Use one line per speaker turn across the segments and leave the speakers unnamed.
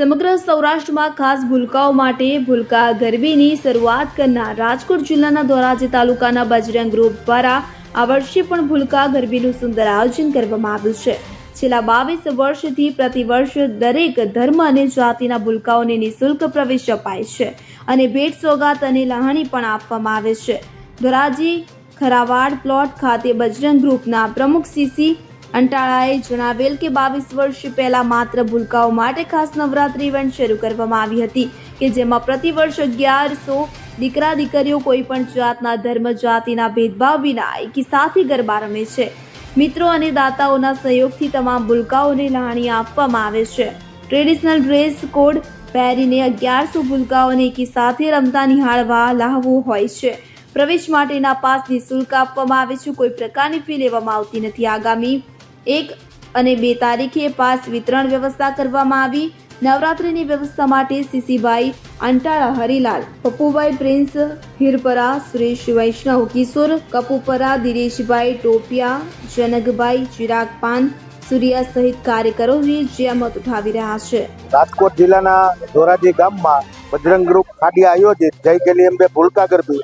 સમગ્ર સૌરાષ્ટ્રમાં ખાસ ભૂલકાઓ માટે ભૂલકા ગરબીની શરૂઆત કરનાર રાજકોટ જિલ્લાના ધોરાજી તાલુકાના બજરંગ ગ્રુપ દ્વારા આ વર્ષે પણ ભૂલકા ગરબીનું સુંદર આયોજન કરવામાં આવ્યું છે. છેલ્લા બાવીસ વર્ષથી પ્રતિવર્ષ દરેક ધર્મ અને જાતિના ભૂલકાઓને નિઃશુલ્ક પ્રવેશ અપાય છે અને ભેટ સોગાત અને લહાણી પણ આપવામાં આવે છે. ધોરાજી, ખરાવાડ પ્લોટ ખાતે બજરંગ ગ્રુપના પ્રમુખ સીસી અંટાળાએ જણાવેલ કે બાવીસ વર્ષ પહેલા માત્ર ભૂલકાઓ માટે ખાસ નવરાત્રી ઇવેન્ટ શરૂ કરવામાં આવી હતી કે જેમાં પ્રતિવર્ષ અગિયારસો દીકરા દીકરીઓ કોઈ પણ જાતના ધર્મ, જાતિના ભેદભાવ વિના એકી ગરબા રમે છે. મિત્રો અને દાતાઓના સહયોગથી તમામ ભૂલકાઓને લાણી આપવામાં આવે છે. ટ્રેડિશનલ ડ્રેસ કોડ પહેરીને અગિયારસો ભૂલકાઓને એકી રમતા નિહાળવા લાવવું હોય છે. પ્રવેશ માટેના પાસ નિઃશુલ્ક આપવામાં આવે છે. કોઈ પ્રકારની ફી લેવામાં આવતી નથી. આગામી એક અને બે તારીખે પાસ વિતરણ વ્યવસ્થા કરવામાં આવી. નવરાત્રિની વ્યવસ્થા માટે સીસીભાઈ અંટાળા, હરિલાલ, પપ્પુભાઈ પ્રિન્સ, હિરપરા, સુરેશ વૈષ્ણવ, કિશોર, કપુપરા, દિનેશભાઈ ટોપિયા, જનકભાઈ ચિરાગ પાન સૂર્યા સહિત કાર્યકરોએ જહેમત ઉઠાવી રહ્યા છે.
રાજકોટ જિલ્લાના ધોરાજી ગામમાં બજરંગ ગ્રુપ ખાડી આયોજિત, જય ગેલી અંબે ભૂલકા ગરબી.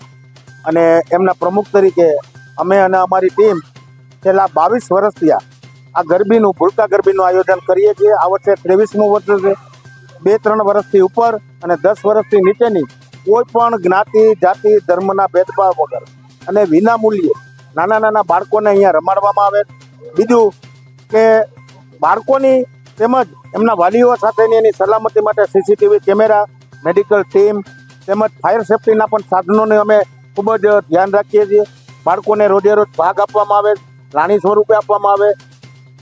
અને એમના પ્રમુખ તરીકે અમે અને અમારી ટીમ છેલ્લા બાવીસ વર્ષ થયા આ ગરબીનું, ભૂલકા ગરબીનું આયોજન કરીએ છીએ. આ વર્ષે ત્રેવીસમું વર્ષ છે. બે, ત્રણ વર્ષથી ઉપર અને દસ વર્ષથી નીચેની કોઈ પણ જ્ઞાતિ, જાતિ, ધર્મના ભેદભાવ વગર અને વિના મૂલ્યે નાના નાના બાળકોને અહીંયા રમાડવામાં આવે. બીજું કે બાળકોની તેમજ એમના વાલીઓ સાથેની એની સલામતી માટે સીસીટીવી કેમેરા મેડિકલ ટીમ તેમજ ફાયર સેફટીના પણ સાધનોને અમે ખૂબ જ ધ્યાન રાખીએ છીએ. બાળકોને રોજે રોજ ભાગ આપવામાં આવે. રાણી સ્વરૂપે આપવામાં આવે.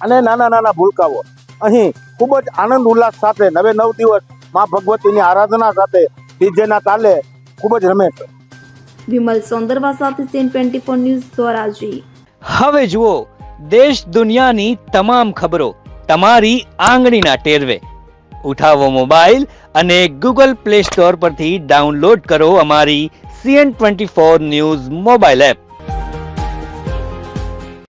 અને નાના નાના ભૂલકાઓ. અહીં ખૂબ જ આનંદ ઉલ્લાસ સાથે નવે નવ દિવસ મા ભગવતીની આરાધના સાથે ડીજેના તાલે ખૂબ જ રમે છે.
વિમલ સોંદરવા સાથે CN twenty four news Dhoraji
હવે જુઓ દેશ દુનિયાની તમામ ખબરો તમારી આંગળીના ટેરવે. ઉઠાવો મોબાઈલ અને ગૂગલ પ્લે સ્ટોર પરથી ડાઉનલોડ કરો અમારી CN twenty four news mobile app.